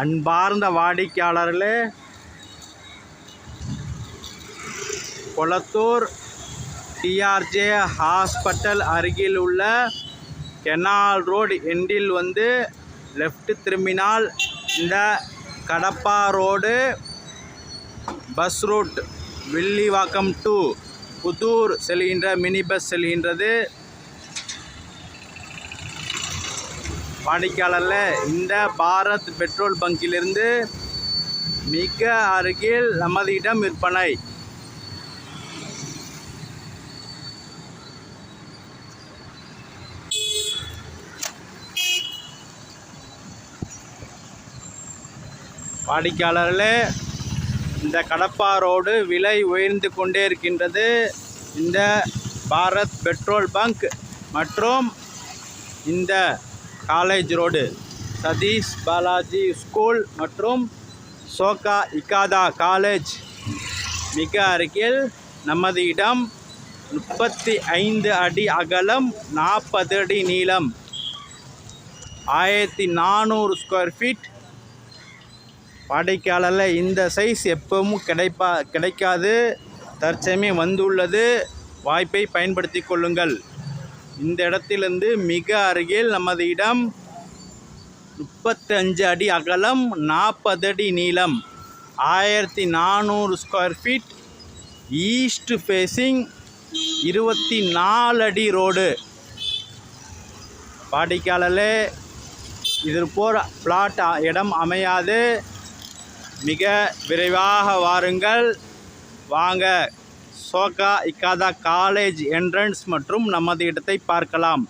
அன்பார்ந்த வாடிக்கையாளர்களே Kolathur DRJ hospital அருகில் உள்ள கெனால் ரோடு எண்டில் வந்து லெஃப்ட் திரும்பினால் இந்த Kadappa road bus route Villivakkam to Puthur செல்கின்ற மினி பஸ் செல்கின்றது. வாடிக்கையாளரில் இந்த பாரத் பெட்ரோல் பங்கிலிருந்து மிக அருகில் நமது இடம் விற்பனை. வாடிக்கையாளர்களே இந்த கடப்பா ரோடு விலை உயர்ந்து கொண்டே இருக்கின்றது இந்த பாரத் பெட்ரோல் பங்க் மற்றும் இந்த college road. Satish Balaji school மற்றும் சோகா இக்காதா காலேஜ். மிக அருகில் நமது இடம் முப்பத்தி ஐந்து அடி அகலம் நாற்பது அடி நீளம். ஆயிரத்தி நானூறு ஸ்கொயர் ஃபீட் வாடிக்கையாளரில் இந்த சைஸ் எப்பவும் கிடைப்பா கிடைக்காது. தற்சமயம் வந்துள்ளது. வாய்ப்பை பயன்படுத்தி கொள்ளுங்கள். இந்த இடத்திலிருந்து மிக அருகில் நமது இடம் முப்பத்தஞ்சு அடி அகலம் நாற்பது அடி நீளம். ஆயிரத்தி நானூறு ஸ்கொயர் ஃபீட் ஈஸ்ட் ஃபேஸிங் இருபத்தி நாலு அடி ரோடு வாடிக்கையாளர்களே இது போல் பிளாட் இடம் அமையாது. மிக விரைவாக வாருங்கள். வாங்க. சோகா இக்காதா காலேஜ் என்ட்ரன்ஸ் மற்றும் நமது இடத்தை பார்க்கலாம்.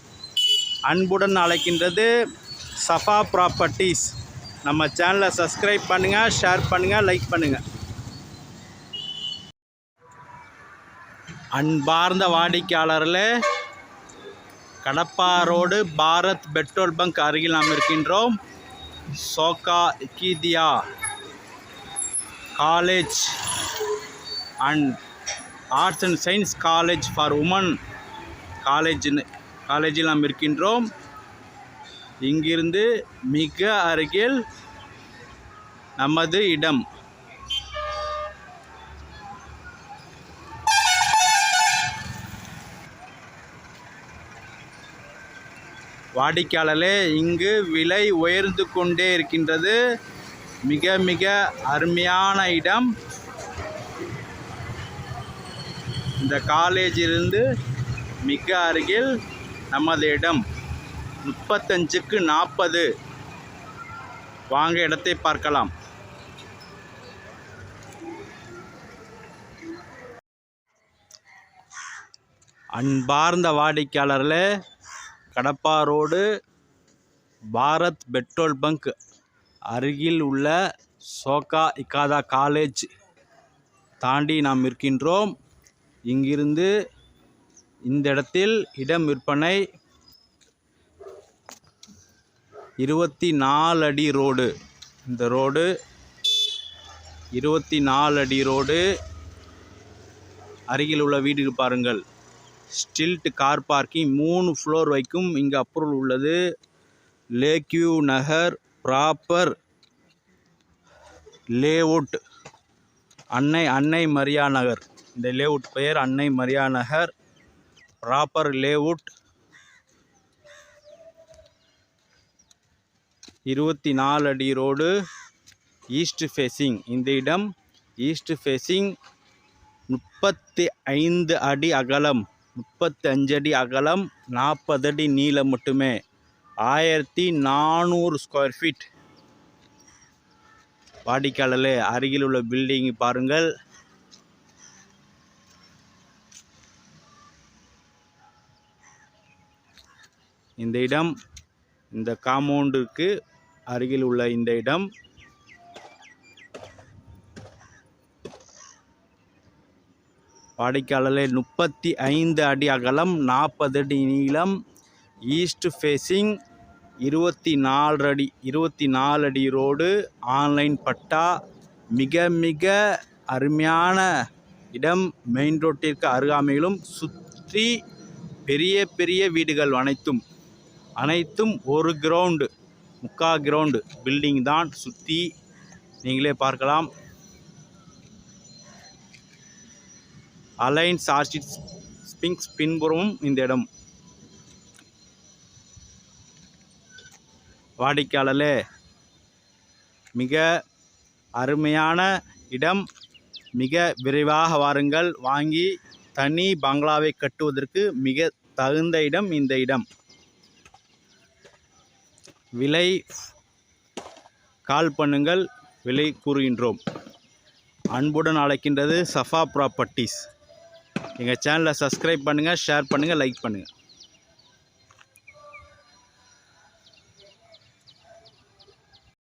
அன்புடன் அழைக்கின்றது சஃபா ப்ராப்பர்ட்டிஸ் நம்ம சேனலை சப்ஸ்கிரைப் பண்ணுங்கள் ஷேர் பண்ணுங்கள் லைக் பண்ணுங்கள் அன்பார்ந்த வாடிக்கையாளர்களே Kadappa road Bharat petrol bunk அருகில் நாம் இருக்கின்றோம். Soka Ikeda college and arts and science college for women காலேஜ்னு காலேஜில் நாம் இருக்கின்றோம். இங்கிருந்து மிக அருகில் நமது இடம். வாடிக்கையாளர்களே இங்கு விலை உயர்ந்து கொண்டே இருக்கின்றது. மிக மிக அருமையான இடம். இந்த காலேஜிலிருந்து மிக அருகில் நமது இடம் முப்பத்தஞ்சுக்கு நாற்பது. வாங்க இடத்தை பார்க்கலாம். அன்பார்ந்த வாடிக்கையாளர்களே Kadappa road Bharat petrol bunk அருகில் உள்ள சோகா இக்காதா காலேஜ் தாண்டி நாம் இருக்கின்றோம். இங்கிருந்து இந்த இடத்தில் இடம் விற்பனை இருபத்தி நாலு அடி ரோடு. இந்த ரோடு இருபத்தி நாலு அடி ரோடு. அருகில் உள்ள வீடுக்கு பாருங்கள். ஸ்டில்ட் கார் பார்க்கிங் மூணு ஃப்ளோர் வைக்கும். இங்கே அப்ரூவல் உள்ளது லேக்யூ நகர் ப்ராப்பர் லேஅவுட் அன்னை அன்னை மரியா நகர். இந்த லேவுட் பெயர் அன்னை மரியா நகர். Proper layout. இருபத்தி நாலு அடி ரோடு ஈஸ்ட் ஃபேஸிங் இந்த இடம் ஈஸ்ட் ஃபேஸிங் முப்பத்தி ஐந்து அடி அகலம். முப்பத்தி அஞ்சு அடி அகலம் நாற்பது அடி நீளம் மட்டுமே. ஆயிரத்தி நானூறு ஸ்கொயர் ஃபீட் வாடிக்கையாளர் அருகில் உள்ள பில்டிங் பாருங்கள். இந்த இடம் இந்த காம்பவுண்டுக்கு அருகில் உள்ள இந்த இடம். வாடிக்கையாளர்களே முப்பத்தி ஐந்து அடி அகலம் நாற்பது அடி நீளம் ஈஸ்ட் ஃபேஸிங் இருபத்தி நாலு அடி இருபத்தி நாலு அடி ரோடு ஆன்லைன் பட்டா. மிக மிக அருமையான இடம். மெயின் ரோட்டிற்கு அருகாமையிலும் சுற்றி பெரிய பெரிய வீடுகள் அனைத்தும். அனைத்தும் ஒரு கிரவுண்டு முக்கா கிரவுண்டு பில்டிங் தான் சுற்றி நீங்களே பார்க்கலாம். அலைன்ஸ் ஆர்ச்சிட் ஸ்பிங்ஸ் பின்புறமும் இந்த இடம். வாடிக்கையாளர்களே மிக அருமையான இடம். மிக விரைவாக வாருங்கள். வாங்கி தனி பங்களாவை கட்டுவதற்கு மிக தகுந்த இடம் இந்த இடம். விலை கால் பண்ணுங்கள் விலை கூறுகின்றோம். அன்புடன் அழைக்கின்றது சஃபா ப்ராப்பர்ட்டிஸ். எங்கள் சேனலை சப்ஸ்கிரைப் பண்ணுங்கள் ஷேர் பண்ணுங்கள் லைக் பண்ணுங்கள்